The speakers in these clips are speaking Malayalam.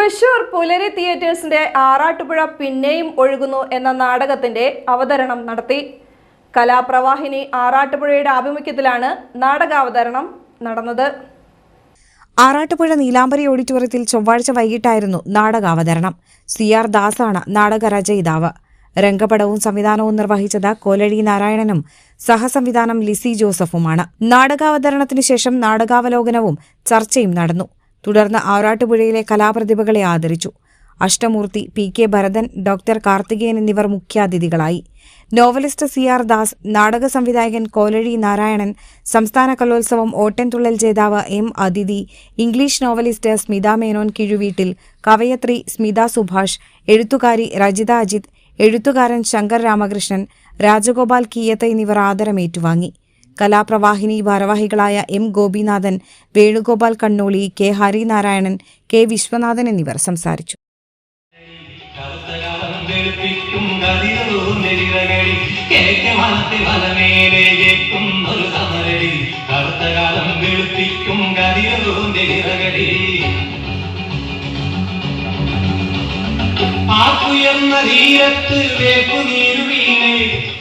തൃശൂർ പുലരി തിയേറ്റേഴ്സിന്റെ ആറാട്ടുപുഴ പിന്നെയും ഒഴുകുന്നു എന്ന നാടകത്തിന്റെ അവതരണം നടത്തി. കലാപ്രവാഹിനി ആറാട്ടുപുഴയുടെ ആഭിമുഖ്യത്തിലാണ് നാടകാവതരണം നടന്നത്. ആറാട്ടുപുഴ നീലാംബരി ഓഡിറ്റോറിയത്തിൽ ചൊവ്വാഴ്ച വൈകിട്ടായിരുന്നു നാടകാവതരണം. C R ദാസാണ് നാടകരചയിതാവ്. രംഗപടവും സംവിധാനവും നിർവഹിച്ചത് കോലഴി നാരായണനും സഹസംവിധാനം ലിസി ജോസഫുമാണ്. നാടകാവതരണത്തിനു ശേഷം നാടകാവലോകനവും ചർച്ചയും നടന്നു. തുടർന്ന് ആറാട്ടുപുഴയിലെ കലാപ്രതിഭകളെ ആദരിച്ചു. Ashtamoorthy P K Bharathan doctor Karthikeyan എന്നിവർ മുഖ്യാതിഥികളായി. നോവലിസ്റ്റ് സി ആർ ദാസ് നാടക സംവിധായകൻ കോലഴി നാരായണൻ സംസ്ഥാന കലോത്സവം ഓട്ടൻതുള്ളൽ ജേതാവ് M Athithi English novelist Smitha Menon Kizhuveettil കവയത്രി Smitha Subhash എഴുത്തുകാരി രജിത അജിത് എഴുത്തുകാരൻ ശങ്കർ രാമകൃഷ്ണൻ രാജഗോപാൽ കീയത്ത് എന്നിവർ ആദരമേറ്റുവാങ്ങി. കലാപ്രവാഹിനി ഭാരവാഹികളായ M Gopinathan Venugopal Kannoli K Harinarayanan K Viswanathan എന്നിവർ സംസാരിച്ചു. ആക്കുയർന്ന തീരത്ത് വേപ്പു നീരു വീണേ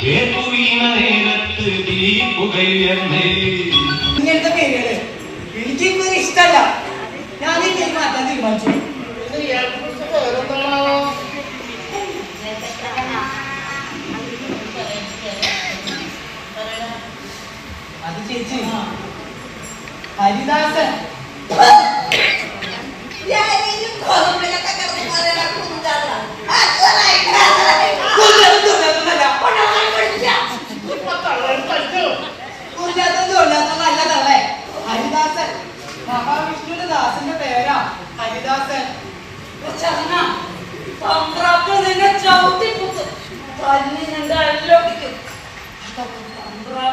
വേപ്പു വീണ പുകയുയർന്നേ ഇങ്ങനത്തെ പേരുകൾ. എനിക്ക് ഇങ്ങനെ ഇഷ്ടമല്ല ഞാൻ പേര് മാറ്റാൻ തീരുമാനിച്ചു. അത് ചേച്ചി. ഹരിദാസൻ. മഹാവിഷ്ണുവിന്റെ ദാസന്റെ പേരാ ഹരിദാസൻ. നിന്നെ ചവിട്ടിപ്പുത്ത് തല്ലി നിന്റെ അല്ലോടിക്കും പേരോളാ